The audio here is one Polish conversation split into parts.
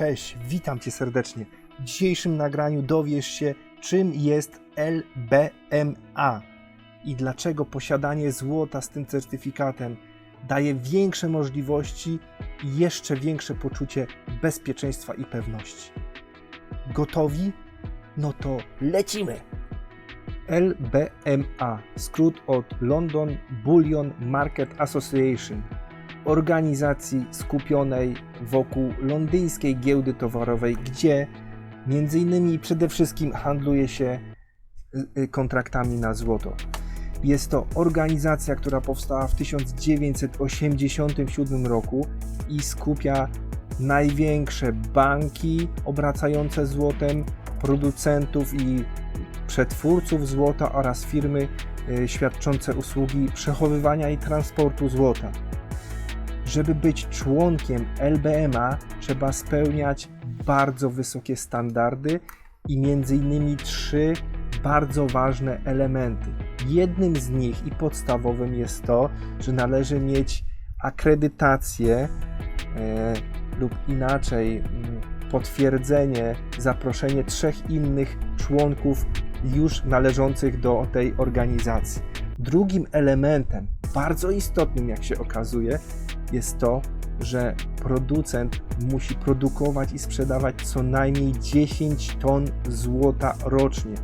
Cześć, witam Cię serdecznie. W dzisiejszym nagraniu dowiesz się, czym jest LBMA i dlaczego posiadanie złota z tym certyfikatem daje większe możliwości i jeszcze większe poczucie bezpieczeństwa i pewności. Gotowi? No to lecimy! LBMA, skrót od London Bullion Market Association, organizacji skupionej wokół londyńskiej giełdy towarowej, gdzie między innymi przede wszystkim handluje się y, y, kontraktami na złoto. Jest to organizacja, która powstała w 1987 roku i skupia największe banki obracające złotem, producentów i przetwórców złota oraz firmy y, świadczące usługi przechowywania i transportu złota. Żeby być członkiem LBMA, trzeba spełniać bardzo wysokie standardy i między innymi trzy bardzo ważne elementy. Jednym z nich i podstawowym jest to, że należy mieć akredytację e, lub inaczej mm, potwierdzenie, zaproszenie trzech innych członków już należących do tej organizacji. Drugim elementem, bardzo istotnym jak się okazuje, jest to, że producent musi produkować i sprzedawać co najmniej 10 ton złota rocznie.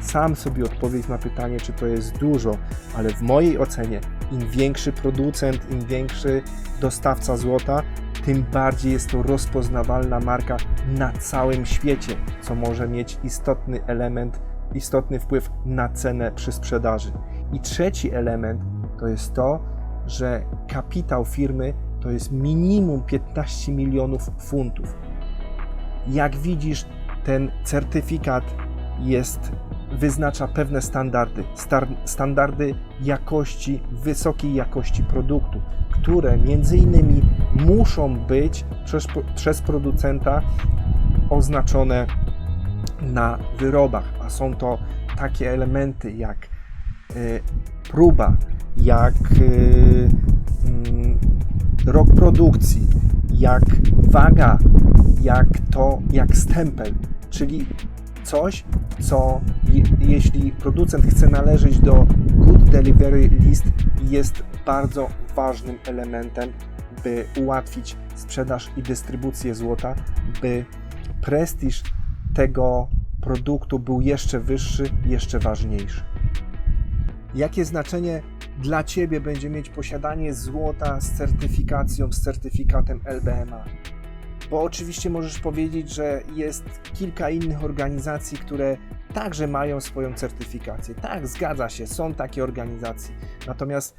Sam sobie odpowiedź na pytanie, czy to jest dużo, ale w mojej ocenie, im większy producent, im większy dostawca złota, tym bardziej jest to rozpoznawalna marka na całym świecie, co może mieć istotny element, istotny wpływ na cenę przy sprzedaży. I trzeci element to jest to, że kapitał firmy to jest minimum 15 milionów funtów. Jak widzisz, ten certyfikat jest, wyznacza pewne standardy, star, standardy jakości, wysokiej jakości produktu, które między innymi muszą być przez, przez producenta oznaczone na wyrobach, a są to takie elementy jak y, próba, jak y, mm, rok produkcji, jak waga, jak to, jak stempel, czyli coś, co je, jeśli producent chce należeć do Good Delivery List, jest bardzo ważnym elementem, by ułatwić sprzedaż i dystrybucję złota, by prestiż tego produktu był jeszcze wyższy, jeszcze ważniejszy. Jakie znaczenie dla Ciebie będzie mieć posiadanie złota z certyfikacją, z certyfikatem LBMA? Bo oczywiście możesz powiedzieć, że jest kilka innych organizacji, które także mają swoją certyfikację. Tak, zgadza się, są takie organizacje. Natomiast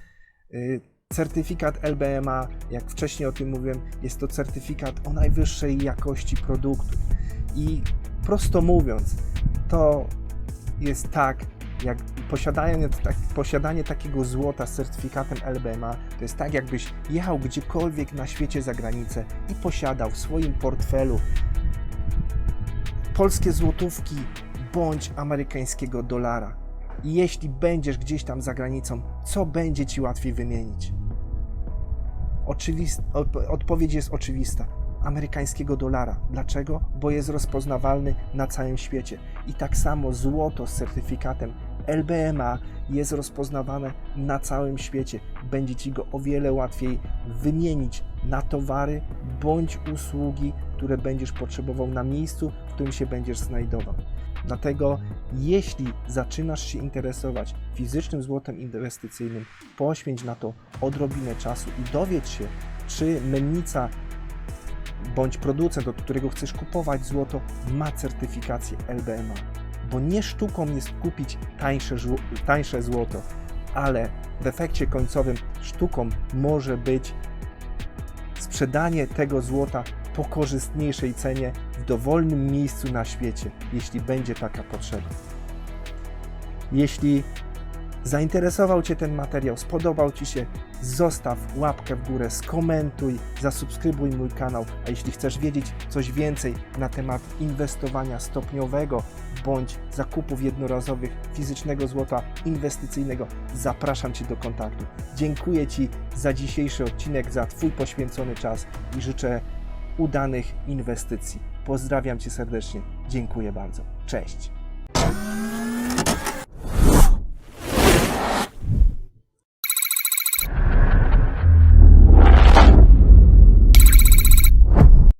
y, certyfikat LBMA, jak wcześniej o tym mówiłem, jest to certyfikat o najwyższej jakości produktu. I prosto mówiąc, to jest tak, jak posiadanie, tak, posiadanie takiego złota z certyfikatem LBMA to jest tak, jakbyś jechał gdziekolwiek na świecie za granicę i posiadał w swoim portfelu polskie złotówki bądź amerykańskiego dolara. I jeśli będziesz gdzieś tam za granicą, co będzie ci łatwiej wymienić? Oczywist, odpowiedź jest oczywista amerykańskiego dolara. Dlaczego? Bo jest rozpoznawalny na całym świecie. I tak samo złoto z certyfikatem LBMA jest rozpoznawane na całym świecie. Będzie Ci go o wiele łatwiej wymienić na towary bądź usługi, które będziesz potrzebował na miejscu, w którym się będziesz znajdował. Dlatego, jeśli zaczynasz się interesować fizycznym złotem inwestycyjnym, poświęć na to odrobinę czasu i dowiedz się, czy mennica bądź producent, od którego chcesz kupować złoto, ma certyfikację LBMA. Bo nie sztuką jest kupić tańsze, tańsze złoto, ale w efekcie końcowym sztuką może być sprzedanie tego złota po korzystniejszej cenie w dowolnym miejscu na świecie, jeśli będzie taka potrzeba. Jeśli zainteresował Cię ten materiał, spodobał Ci się, zostaw łapkę w górę, skomentuj, zasubskrybuj mój kanał, a jeśli chcesz wiedzieć coś więcej na temat inwestowania stopniowego bądź zakupów jednorazowych fizycznego złota inwestycyjnego, zapraszam Cię do kontaktu. Dziękuję Ci za dzisiejszy odcinek, za Twój poświęcony czas i życzę udanych inwestycji. Pozdrawiam Cię serdecznie. Dziękuję bardzo. Cześć.